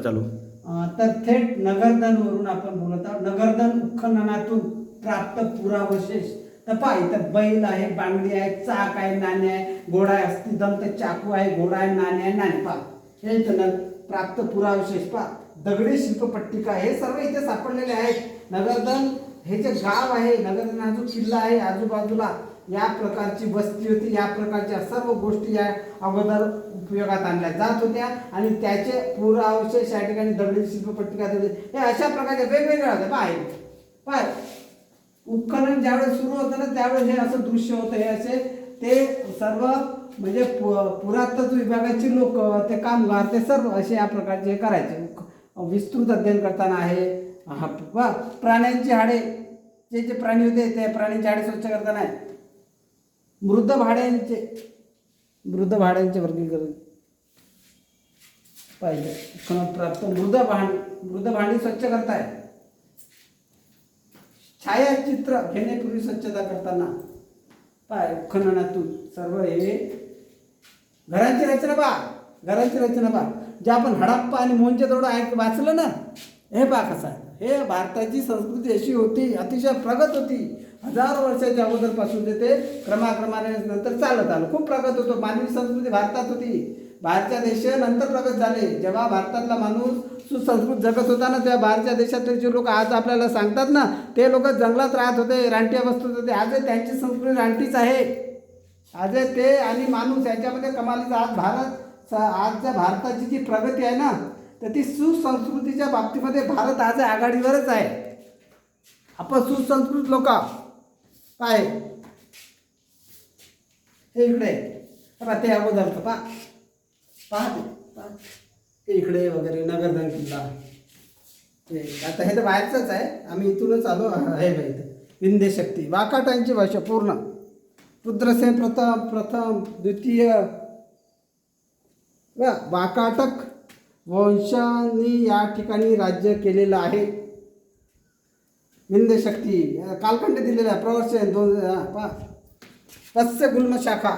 चालू तर थेट नगरधनवरून आपण बोलत आहोत. नगरधन उत्खननातून प्राप्त पुरावशेष. तर पहा इथं बैल आहे बांगडी आहे चाक आहे नाणे आहे घोडा आहे अस्थिदंत चाकू आहे घोडा आहे नाणे आहे नाणे. पा हे इथं प्राप्त पुरावशेष पहा. दगडी शिल्पपट्टिका हे सर्व इथे सापडलेले आहेत. नगरधन हे जे गाव आहे नगरधन हा जो किल्ला आहे आजूबाजूला या प्रकारची वस्ती होती या प्रकारच्या सर्व गोष्टी या अगोदर उपयोगात आणल्या जात होत्या आणि त्याचे पुरावशेष या ठिकाणी दगडी शिल्पपट्टिका होते हे अशा प्रकारचे वेगवेगळ्या होत्या. पाय पाय उत्खनन ज्यावेळेस सुरू होतं ना त्यावेळेस हे असं दृश्य होतं. हे असे ते सर्व म्हणजे पु- पुरातत्व विभागाची लोक ते कामगार ते सर्व असे या प्रकारचे हे करायचे. विस्तृत अध्ययन करताना आहे. हा प्राण्यांची हाडे जे जे प्राणी होते ते प्राण्यांची हाडे स्वच्छ करताना आहे. मृद भाड्यांचे मृद भाड्यांचे वर्गीकरण. पाहिजे प्राप्त मृद भांडी मृद भांडी स्वच्छ करताय. छायाचित्र घेण्यापूर्वी स्वच्छता करताना. पाय उत्खननातून सर्व हे घरांची रचना पा घरांची रचना बा. जे आपण हडप्पा आणि मोहनजोदडो आहे वाचलं ना? हे पा कसं आहे. हे भारताची संस्कृती अशी होती अतिशय प्रगत होती. हजारो वर्षाच्या अगोदरपासून ते ते क्रमाक्रमाने नंतर चालत आलं. खूप प्रगत होतो. मानवी संस्कृती भारतात होती. बाहेरच्या देश नंतर प्रगत झाले. जेव्हा भारतातला माणूस सुसंस्कृत जगत होता ना तेव्हा बाहेरच्या देशातले जे लोक आज आपल्याला सांगतात ना ते लोक जंगलात राहत होते. रानटी अवस्थेत होते आज त्यांची संस्कृती रानटीच आहे. आज ते आणि माणूस यांच्यामध्ये कमालीचा आज भारत स- आजच्या भारताची जी प्रगती आहे ना तर ती सुसंस्कृतीच्या बाबतीमध्ये भारत आज आघाडीवरच आहे. आपण सुसंस्कृत लोक पाय. हे इकडे. पहा ते अगोदरचं पहा. पहा ते. इकडे वगैरे नगरधन किल्ला. ते. आता हे तर बाहेरचंच आहे. आम्ही इथूनच आलो. हे बाई इथं. वाकाटांची भाषा पूर्ण. रुद्रसेन प्रथम प्रथम द्वितीय. वाकाटक. वंशांनी या ठिकाणी राज्य केलेलं आहे. विंध्य शक्ती कालखंड दिलेला आहे प्रवर्षण दोन पा तस्य गुल्म शाखा.